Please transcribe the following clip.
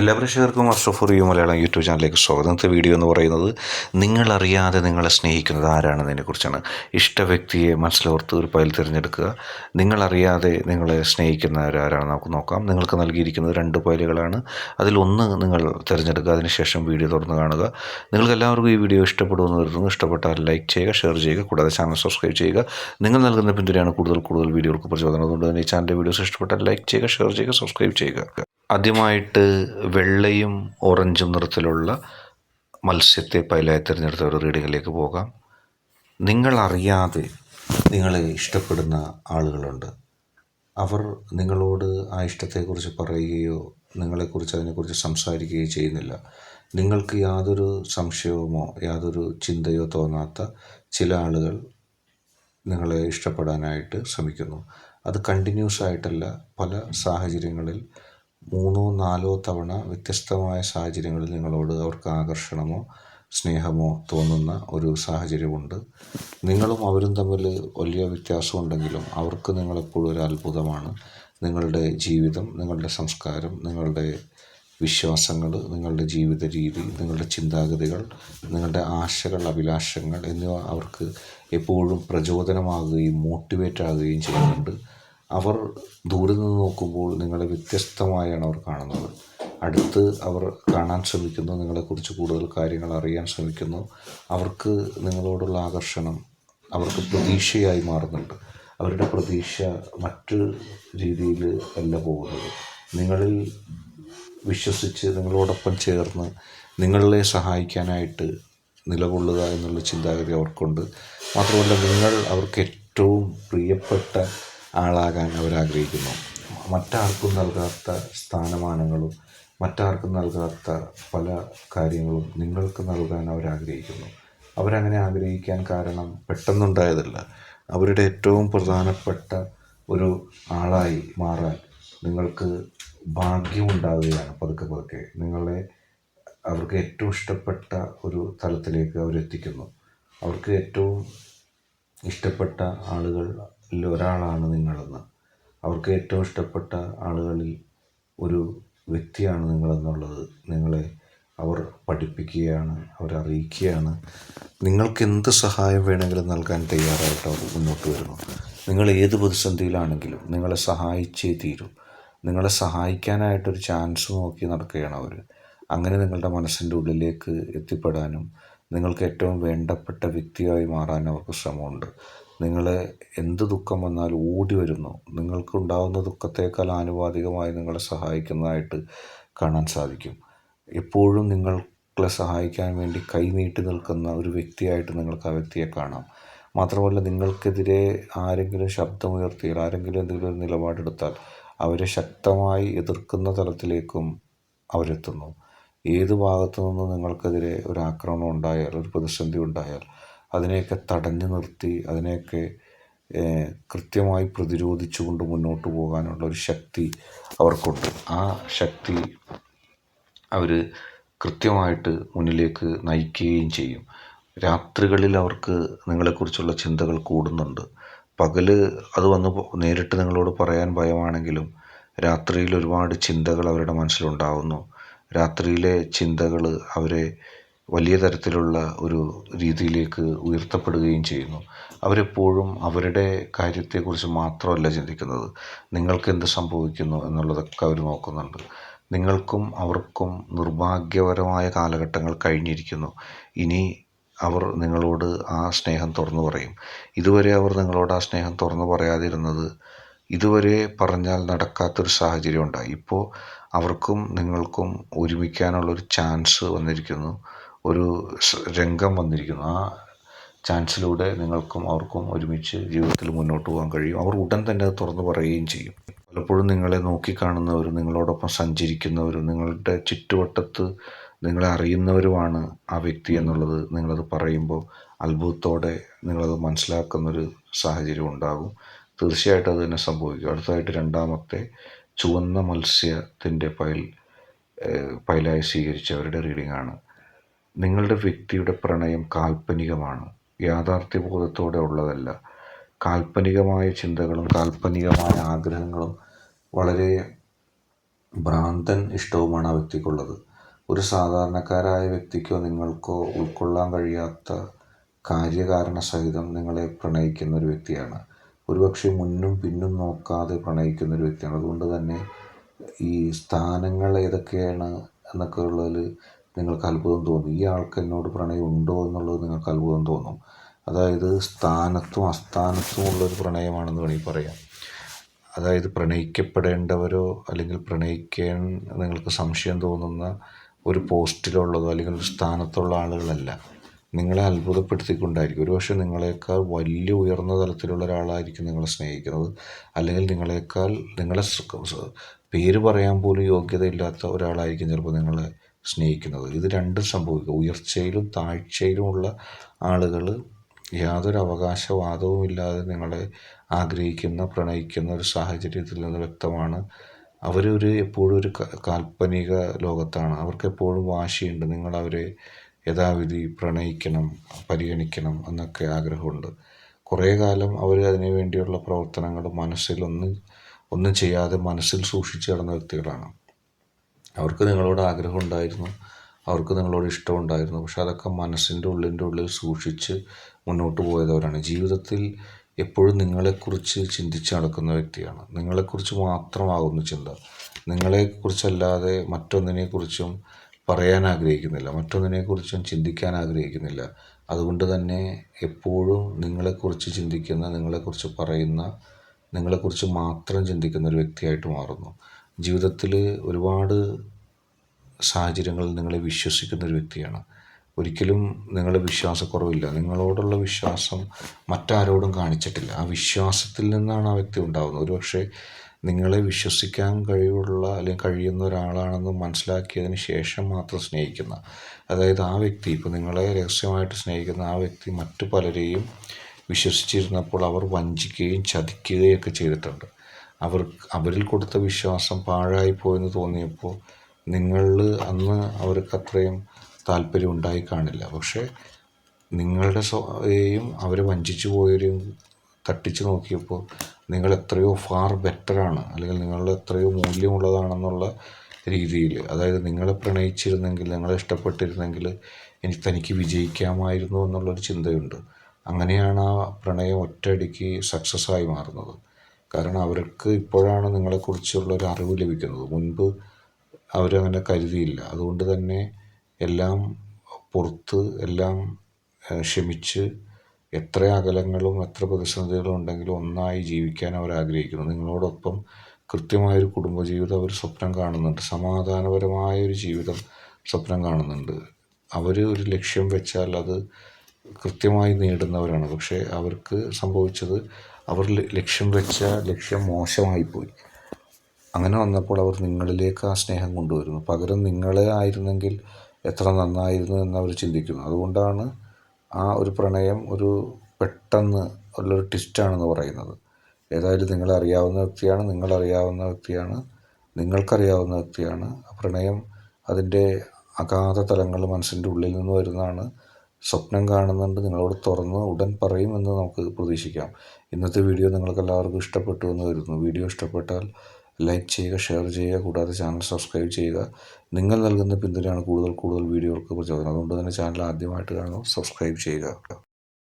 എല്ലാ പ്രേക്ഷകർക്കും അഷ്റഫ് റിയു മലയാളം യൂട്യൂബ് ചാനലിലേക്ക് സ്വാഗതം. ഇന്നത്തെ വീഡിയോ എന്ന് പറയുന്നത് നിങ്ങളറിയാതെ നിങ്ങളെ സ്നേഹിക്കുന്നത് ആരാണെന്നതിനെക്കുറിച്ചാണ് ഇഷ്ട വ്യക്തിയെ മനസ്സിലോർത്ത് ഒരു പയൽ തിരഞ്ഞെടുക്കുക. നിങ്ങളറിയാതെ നിങ്ങളെ സ്നേഹിക്കുന്നവരാരാണെന്ന് നമുക്ക് നോക്കാം. നിങ്ങൾക്ക് നൽകിയിരിക്കുന്നത് രണ്ട് പയലുകളാണ്. അതിലൊന്ന് നിങ്ങൾ തിരഞ്ഞെടുക്കുക. അതിനുശേഷം വീഡിയോ തുറന്ന് കാണുക. നിങ്ങൾക്ക് എല്ലാവർക്കും ഈ വീഡിയോ ഇഷ്ടപ്പെടുമെന്ന് കരുതുന്നു. ഇഷ്ടപ്പെട്ടാൽ ലൈക്ക് ചെയ്യുക ഷെയർ ചെയ്യുക കൂടാതെ ചാനൽ സബ്സ്ക്രൈബ് ചെയ്യുക. നിങ്ങൾ നൽകുന്ന പിന്തുണയാണ് കൂടുതൽ കൂടുതൽ വീഡിയോകൾക്ക് പ്രചോദനം. അതുകൊണ്ട് തന്നെ ഈ ചാനലിന്റെ വീഡിയോസ് ഇഷ്ടപ്പെട്ടാൽ ലൈക്ക് ചെയ്യുക ഷെയർ ചെയ്യുക സബ്സ്ക്രൈബ് ചെയ്യുക. ആദ്യമായിട്ട് വെള്ളയും ഓറഞ്ചും നിറത്തിലുള്ള മത്സ്യത്തെ പൈലായി തിരഞ്ഞെടുത്ത ഒരു റീഡിങ്ങിലേക്ക് പോകാം. നിങ്ങളറിയാതെ നിങ്ങളെ ഇഷ്ടപ്പെടുന്ന ആളുകളുണ്ട്. അവർ നിങ്ങളോട് ആ ഇഷ്ടത്തെക്കുറിച്ച് പറയുകയോ നിങ്ങളെക്കുറിച്ച് അതിനെക്കുറിച്ച് സംസാരിക്കുകയോ ചെയ്യുന്നില്ല. നിങ്ങൾക്ക് യാതൊരു സംശയവുമോ യാതൊരു ചിന്തയോ തോന്നാത്ത ചില ആളുകൾ നിങ്ങളെ ഇഷ്ടപ്പെടാനായിട്ട് ശ്രമിക്കുന്നു. അത് കണ്ടിന്യൂസ് ആയിട്ടല്ല പല സാഹചര്യങ്ങളിൽ മൂന്നോ നാലോ തവണ വ്യത്യസ്തമായ സാഹചര്യങ്ങളിൽ നിങ്ങളോട് അവർക്ക് ആകർഷണമോ സ്നേഹമോ തോന്നുന്ന ഒരു സാഹചര്യമുണ്ട്. നിങ്ങളും അവരും തമ്മിൽ വലിയ വ്യത്യാസമുണ്ടെങ്കിലും അവർക്ക് നിങ്ങളെപ്പോഴും ഒരു അത്ഭുതമാണ്. നിങ്ങളുടെ ജീവിതം നിങ്ങളുടെ സംസ്കാരം നിങ്ങളുടെ വിശ്വാസങ്ങൾ നിങ്ങളുടെ ജീവിത രീതി നിങ്ങളുടെ ചിന്താഗതികൾ നിങ്ങളുടെ ആശകൾ അഭിലാഷങ്ങൾ എന്നിവ അവർക്ക് എപ്പോഴും പ്രചോദനമാകുകയും മോട്ടിവേറ്റ് ആകുകയും ചെയ്യുന്നുണ്ട്. അവർ ദൂരെ നിന്ന് നോക്കുമ്പോൾ നിങ്ങളെ വ്യത്യസ്തമായാണ് അവർ കാണുന്നത്. അടുത്ത് അവർ കാണാൻ ശ്രമിക്കുന്നു നിങ്ങളെക്കുറിച്ച് കൂടുതൽ കാര്യങ്ങൾ അറിയാൻ ശ്രമിക്കുന്നു. അവർക്ക് നിങ്ങളോടുള്ള ആകർഷണം അവർക്ക് പ്രതീക്ഷയായി മാറുന്നുണ്ട്. അവരുടെ പ്രതീക്ഷ മറ്റു രീതിയിൽ അല്ല പോകുന്നത്. നിങ്ങളിൽ വിശ്വസിച്ച് നിങ്ങളോടൊപ്പം ചേർന്ന് നിങ്ങളെ സഹായിക്കാനായിട്ട് നിലകൊള്ളുക എന്നുള്ള ചിന്താഗതി അവർക്കുണ്ട്. മാത്രമല്ല നിങ്ങൾ അവർക്ക് ഏറ്റവും പ്രിയപ്പെട്ട ആളാകാൻ അവരാഗ്രഹിക്കുന്നു. മറ്റാർക്കും നൽകാത്ത സ്ഥാനമാനങ്ങളും മറ്റാർക്കും നൽകാത്ത പല കാര്യങ്ങളും നിങ്ങൾക്ക് നൽകാൻ അവരാഗ്രഹിക്കുന്നു. അവരങ്ങനെ ആഗ്രഹിക്കാൻ കാരണം പെട്ടെന്നുണ്ടായതല്ല. അവരുടെ ഏറ്റവും പ്രധാനപ്പെട്ട ഒരു ആളായി മാറാൻ നിങ്ങൾക്ക് ഭാഗ്യമുണ്ടാവുകയാണ് പതുക്കെ പതുക്കെ. നിങ്ങളെ അവർക്ക് ഏറ്റവും ഇഷ്ടപ്പെട്ട ഒരു തലത്തിലേക്ക് അവരെത്തിക്കുന്നു. അവർക്ക് ഏറ്റവും ഇഷ്ടപ്പെട്ട ആളുകളിൽ ഒരാളാണ് നിങ്ങളെന്ന്. അവർക്ക് ഏറ്റവും ഇഷ്ടപ്പെട്ട ആളുകളിൽ ഒരു വ്യക്തിയാണ് നിങ്ങളെന്നുള്ളത്. നിങ്ങളെ അവർ പഠിപ്പിക്കുകയാണ് അവരറിയിക്കുകയാണ് നിങ്ങൾക്ക് എന്ത് സഹായം വേണമെങ്കിലും നൽകാൻ തയ്യാറായിട്ട് അവർ മുന്നോട്ട് വരുന്നു. നിങ്ങൾ ഏത് പ്രതിസന്ധിയിലാണെങ്കിലും നിങ്ങളെ സഹായിച്ചേ തീരൂ. നിങ്ങളെ സഹായിക്കാനായിട്ടൊരു ചാൻസ് നോക്കി നടക്കുകയാണ് അവർ. അങ്ങനെ നിങ്ങളുടെ മനസ്സിന്റെ ഉള്ളിലേക്ക് എത്തിപ്പെടാനും നിങ്ങൾക്ക് ഏറ്റവും വേണ്ടപ്പെട്ട വ്യക്തിയായി മാറാൻ അവർക്ക് ശ്രമമുണ്ട്. നിങ്ങളെ എന്ത് ദുഃഖം വന്നാലും ഓടി വരുന്നു. നിങ്ങൾക്കുണ്ടാകുന്ന ദുഃഖത്തേക്കാൾ ആനുപാതികമായി നിങ്ങളെ സഹായിക്കുന്നതായിട്ട് കാണാൻ സാധിക്കും. എപ്പോഴും നിങ്ങളെ സഹായിക്കാൻ വേണ്ടി കൈനീട്ടി നിൽക്കുന്ന ഒരു വ്യക്തിയായിട്ട് നിങ്ങൾക്ക് ആ വ്യക്തിയെ കാണാം. മാത്രമല്ല നിങ്ങൾക്കെതിരെ ആരെങ്കിലും ശബ്ദമുയർത്തിയാൽ ആരെങ്കിലും എന്തെങ്കിലും ഒരു നിലപാടെടുത്താൽ അവരെ ശക്തമായി എതിർക്കുന്ന തലത്തിലേക്കും അവരെത്തുന്നു. ഏത് ഭാഗത്തു നിന്നും നിങ്ങൾക്കെതിരെ ഒരു ആക്രമണം ഉണ്ടായാൽ ഒരു പ്രതിസന്ധി ഉണ്ടായാൽ അതിനെയൊക്കെ തടഞ്ഞു നിർത്തി അതിനെയൊക്കെ കൃത്യമായി പ്രതിരോധിച്ചുകൊണ്ട് മുന്നോട്ട് പോകാനുള്ള ഒരു ശക്തി അവർക്കുണ്ട്. ആ ശക്തി അവർ കൃത്യമായിട്ട് മുന്നിലേക്ക് നയിക്കുകയും ചെയ്യും. രാത്രികളിൽ അവർക്ക് നിങ്ങളെക്കുറിച്ചുള്ള ചിന്തകൾ കൂടുന്നുണ്ട്. പകൽ അത് വന്ന് നേരിട്ട് നിങ്ങളോട് പറയാൻ ഭയമാണെങ്കിലും രാത്രിയിൽ ഒരുപാട് ചിന്തകൾ അവരുടെ മനസ്സിലുണ്ടാവുന്നു. രാത്രിയിലെ ചിന്തകൾ അവരെ വലിയ തരത്തിലുള്ള ഒരു രീതിയിലേക്ക് ഉയർത്തപ്പെടുകയും ചെയ്യുന്നു. അവരെപ്പോഴും അവരുടെ കാര്യത്തെക്കുറിച്ച് മാത്രമല്ല ചിന്തിക്കുന്നത്. നിങ്ങൾക്ക് എന്ത് സംഭവിക്കുന്നു എന്നുള്ളതൊക്കെ അവർ നോക്കുന്നുണ്ട്. നിങ്ങൾക്കും അവർക്കും നിർഭാഗ്യപരമായ കാലഘട്ടങ്ങൾ കഴിഞ്ഞിരിക്കുന്നു. ഇനി അവർ നിങ്ങളോട് ആ സ്നേഹം തുറന്നു പറയും. ഇതുവരെ അവർ നിങ്ങളോട് ആ സ്നേഹം തുറന്നു പറയാതിരുന്നത് ഇതുവരെ പറഞ്ഞാൽ നടക്കാത്തൊരു സാഹചര്യം ഉണ്ടായി. ഇപ്പോൾ അവർക്കും നിങ്ങൾക്കും ഒരുമിക്കാനുള്ളൊരു ചാൻസ് വന്നിരിക്കുന്നു. ഒരു രംഗം വന്നിരിക്കുന്നു. ആ ചാൻസിലൂടെ നിങ്ങൾക്കും അവർക്കും ഒരുമിച്ച് ജീവിതത്തിൽ മുന്നോട്ട് പോകാൻ കഴിയും. അവർ ഉടൻ തന്നെ അത് തുറന്നു പറയുകയും ചെയ്യും. പലപ്പോഴും നിങ്ങളെ നോക്കിക്കാണുന്നവരും നിങ്ങളോടൊപ്പം സഞ്ചരിക്കുന്നവരും നിങ്ങളുടെ ചുറ്റുവട്ടത്ത് നിങ്ങളെ അറിയുന്നവരുമാണ് ആ വ്യക്തി എന്നുള്ളത് നിങ്ങളത് പറയുമ്പോൾ അത്ഭുതത്തോടെ നിങ്ങളത് മനസ്സിലാക്കുന്നൊരു സാഹചര്യം ഉണ്ടാകും. തീർച്ചയായിട്ടും അത് തന്നെ സംഭവിക്കും. അടുത്തതായിട്ട് രണ്ടാമത്തെ ചുവന്ന മത്സ്യത്തിന്റെ പൈൽ പൈലായി സ്വീകരിച്ചവരുടെ റീഡിംഗ് ആണ് നിങ്ങളുടെ വ്യക്തിയുടെ പ്രണയം കാൽപ്പനികമാണ്. യാഥാർത്ഥ്യബോധത്തോടെ ഉള്ളതല്ല. കാൽപ്പനികമായ ചിന്തകളും കാൽപ്പനികമായ ആഗ്രഹങ്ങളും വളരെ ഭ്രാന്തൻ ഇഷ്ടവുമാണ് ആ വ്യക്തിക്കുള്ളത്. ഒരു സാധാരണക്കാരായ വ്യക്തിക്കോ നിങ്ങൾക്കോ ഉൾക്കൊള്ളാൻ കഴിയാത്ത കാര്യകാരണ സഹിതം നിങ്ങളെ പ്രണയിക്കുന്ന ഒരു വ്യക്തിയാണ്. ഒരുപക്ഷെ മുന്നും പിന്നും നോക്കാതെ പ്രണയിക്കുന്ന ഒരു വ്യക്തിയാണ്. അതുകൊണ്ട് തന്നെ ഈ സ്ഥാനങ്ങൾ ഏതൊക്കെയാണ് എന്നൊക്കെ ഉള്ളതിൽ നിങ്ങൾക്ക് അത്ഭുതം തോന്നും. ഈ ആൾക്ക് എന്നോട് പ്രണയം ഉണ്ടോ എന്നുള്ളത് നിങ്ങൾക്ക് അത്ഭുതം തോന്നും. അതായത് സ്ഥാനത്തും അസ്ഥാനത്തും ഉള്ളൊരു പ്രണയമാണെന്ന് വേണമെങ്കിൽ പറയാം. അതായത് പ്രണയിക്കപ്പെടേണ്ടവരോ അല്ലെങ്കിൽ പ്രണയിക്കാൻ നിങ്ങൾക്ക് സംശയം തോന്നുന്ന ഒരു പോസ്റ്റിലുള്ളതോ അല്ലെങ്കിൽ ഒരു സ്ഥാനത്തുള്ള ആളുകളല്ല. നിങ്ങളെ അത്ഭുതപ്പെടുത്തിക്കൊണ്ടായിരിക്കും. ഒരുപക്ഷെ നിങ്ങളെക്കാൾ വലിയ ഉയർന്ന തലത്തിലുള്ള ഒരാളായിരിക്കും നിങ്ങളെ സ്നേഹിക്കുന്നത്. അല്ലെങ്കിൽ നിങ്ങളെക്കാൾ നിങ്ങളെ പേര് പറയാൻ പോലും യോഗ്യതയില്ലാത്ത ഒരാളായിരിക്കും ചിലപ്പോൾ നിങ്ങളെ സ്നേഹിക്കുന്നത്. ഇത് രണ്ടും സംഭവിക്കും. ഉയർച്ചയിലും താഴ്ചയിലുമുള്ള ആളുകൾ യാതൊരു അവകാശവാദവും ഇല്ലാതെ നിങ്ങളെ ആഗ്രഹിക്കുന്ന പ്രണയിക്കുന്ന ഒരു സാഹചര്യത്തിൽ നിന്ന് വ്യക്തമാണ്. അവരൊരു എപ്പോഴും ഒരു കാൽപ്പനിക ലോകത്താണ്. അവർക്ക് എപ്പോഴും വാശിയുണ്ട്. നിങ്ങൾ അവരെ യഥാവിധി പ്രണയിക്കണം പരിഗണിക്കണം എന്നൊക്കെ ആഗ്രഹമുണ്ട്. കുറേ കാലം അവർ അതിനു വേണ്ടിയുള്ള പ്രവർത്തനങ്ങൾ മനസ്സിൽ ഒന്നും ഒന്നും ചെയ്യാതെ മനസ്സിൽ സൂക്ഷിച്ചു കിടന്ന വ്യക്തികളാണ്. അവർക്ക് നിങ്ങളോട് ആഗ്രഹം ഉണ്ടായിരുന്നു. അവർക്ക് നിങ്ങളോട് ഇഷ്ടമുണ്ടായിരുന്നു പക്ഷെ അതൊക്കെ മനസ്സിന്റെ ഉള്ളിന്റെ ഉള്ളിൽ സൂക്ഷിച്ച് മുന്നോട്ട് പോയതവരാണ്. ജീവിതത്തിൽ എപ്പോഴും നിങ്ങളെക്കുറിച്ച് ചിന്തിച്ച് നടക്കുന്ന വ്യക്തിയാണ്. നിങ്ങളെക്കുറിച്ച് മാത്രമാകുന്നു ചിന്ത. നിങ്ങളെക്കുറിച്ചല്ലാതെ മറ്റൊന്നിനെക്കുറിച്ചും പറയാൻ ആഗ്രഹിക്കുന്നില്ല. മറ്റൊന്നിനെക്കുറിച്ചും ചിന്തിക്കാൻ ആഗ്രഹിക്കുന്നില്ല. അതുകൊണ്ട് തന്നെ എപ്പോഴും നിങ്ങളെക്കുറിച്ച് ചിന്തിക്കുന്ന നിങ്ങളെക്കുറിച്ച് പറയുന്ന നിങ്ങളെക്കുറിച്ച് മാത്രം ചിന്തിക്കുന്ന ഒരു വ്യക്തിയായിട്ട് മാറുന്നു. ജീവിതത്തിൽ ഒരുപാട് സാഹചര്യങ്ങളിൽ നിങ്ങളെ വിശ്വസിക്കുന്ന ഒരു വ്യക്തിയാണ്. ഒരിക്കലും നിങ്ങളുടെ വിശ്വാസക്കുറവില്ല. നിങ്ങളോടുള്ള വിശ്വാസം മറ്റാരോടും കാണിച്ചിട്ടില്ല. ആ വിശ്വാസത്തിൽ നിന്നാണ് ആ വ്യക്തി ഉണ്ടാകുന്നത് ഒരുപക്ഷെ നിങ്ങളെ വിശ്വസിക്കാൻ കഴിവുള്ള അല്ലെങ്കിൽ കഴിയുന്ന ഒരാളാണെന്ന് മനസ്സിലാക്കിയതിന് ശേഷം മാത്രം സ്നേഹിക്കുന്ന അതായത് ആ വ്യക്തി ഇപ്പോൾ നിങ്ങളെ രഹസ്യമായിട്ട് സ്നേഹിക്കുന്ന ആ വ്യക്തി മറ്റു പലരെയും വിശ്വസിച്ചിരുന്നപ്പോൾ അവർ വഞ്ചിക്കുകയും ചതിക്കുകയൊക്കെ ചെയ്തിട്ടുണ്ട്. അവർ അവരിൽ കൊടുത്ത വിശ്വാസം പാഴായി പോയെന്ന് തോന്നിയപ്പോൾ നിങ്ങളിൽ അന്ന് അവർക്ക് അത്രയും താല്പര്യം ഉണ്ടായി കാണില്ല. പക്ഷേ നിങ്ങളുടെ സ്വയും അവരെ വഞ്ചിച്ചു പോയവരെയും തട്ടിച്ചു നോക്കിയപ്പോൾ നിങ്ങൾ എത്രയോ ഫാർ ബെറ്ററാണ് അല്ലെങ്കിൽ നിങ്ങളുടെ എത്രയോ മൂല്യമുള്ളതാണെന്നുള്ള രീതിയിൽ അതായത് നിങ്ങളെ പ്രണയിച്ചിരുന്നെങ്കിൽ നിങ്ങളെ ഇഷ്ടപ്പെട്ടിരുന്നെങ്കിൽ എനിക്ക് തനിക്ക് വിജയിക്കാമായിരുന്നു എന്നുള്ളൊരു ചിന്തയുണ്ട്. അങ്ങനെയാണ് ആ പ്രണയം ഒറ്റയടിക്ക് സക്സസ്സായി മാറുന്നത്. കാരണം അവർക്ക് ഇപ്പോഴാണ് നിങ്ങളെക്കുറിച്ചുള്ള ഒരു അറിവ് ലഭിക്കുന്നത്. മുൻപ് അവരങ്ങനെ കരുതിയില്ല. അതുകൊണ്ട് തന്നെ എല്ലാം പുറത്ത് എല്ലാം ക്ഷമിച്ച് എത്ര അകലങ്ങളും എത്ര പ്രതിസന്ധികളും ഉണ്ടെങ്കിലും ഒന്നായി ജീവിക്കാൻ അവർ ആഗ്രഹിക്കുന്നു. നിങ്ങളോടൊപ്പം കൃത്യമായൊരു കുടുംബജീവിതം അവർ സ്വപ്നം കാണുന്നുണ്ട്. സമാധാനപരമായ ഒരു ജീവിതം സ്വപ്നം കാണുന്നുണ്ട്. അവർ ഒരു ലക്ഷ്യം വെച്ചാൽ അത് കൃത്യമായി നേടുന്നവരാണ്. പക്ഷേ അവർക്ക് സംഭവിച്ചത് അവർ ലക്ഷ്യം വെച്ച ലക്ഷ്യം മോശമായിപ്പോയി. അങ്ങനെ വന്നപ്പോൾ അവർ നിങ്ങളിലേക്ക് ആ സ്നേഹം കൊണ്ടുവരുന്നു. പകരം നിങ്ങളെ ആയിരുന്നെങ്കിൽ എത്ര നന്നായിരുന്നു എന്നവർ ചിന്തിക്കുന്നു. അതുകൊണ്ടാണ് ആ ഒരു പ്രണയം ഒരു പെട്ടെന്ന് ഉള്ളൊരു ട്വിസ്റ്റാണെന്ന് പറയുന്നത്. ഏതായാലും നിങ്ങളറിയാവുന്ന വ്യക്തിയാണ് നിങ്ങളറിയാവുന്ന വ്യക്തിയാണ് നിങ്ങൾക്കറിയാവുന്ന വ്യക്തിയാണ്. പ്രണയം അതിന്റെ അഗാധ തലങ്ങൾ മനസ്സിന്റെ ഉള്ളിൽ നിന്ന് വരുന്നതാണ്. സ്വപ്നം കാണുന്നുണ്ട് നിങ്ങളോട് തുറന്ന് ഉടൻ പറയുമെന്ന് നമുക്ക് പ്രതീക്ഷിക്കാം. ഇന്നത്തെ വീഡിയോ നിങ്ങൾക്ക് എല്ലാവർക്കും ഇഷ്ടപ്പെട്ടു എന്ന് വരുന്നു വീഡിയോ ഇഷ്ടപ്പെട്ടാൽ ലൈക്ക് ചെയ്യുക ഷെയർ ചെയ്യുക കൂടാതെ ചാനൽ സബ്സ്ക്രൈബ് ചെയ്യുക. നിങ്ങൾ നൽകുന്ന പിന്തുണയാണ് കൂടുതൽ കൂടുതൽ വീഡിയോകൾക്ക് പ്രചോദനം. അതുകൊണ്ട് തന്നെ ചാനൽ ആദ്യമായിട്ട് കാണുന്നു സബ്സ്ക്രൈബ് ചെയ്യുക.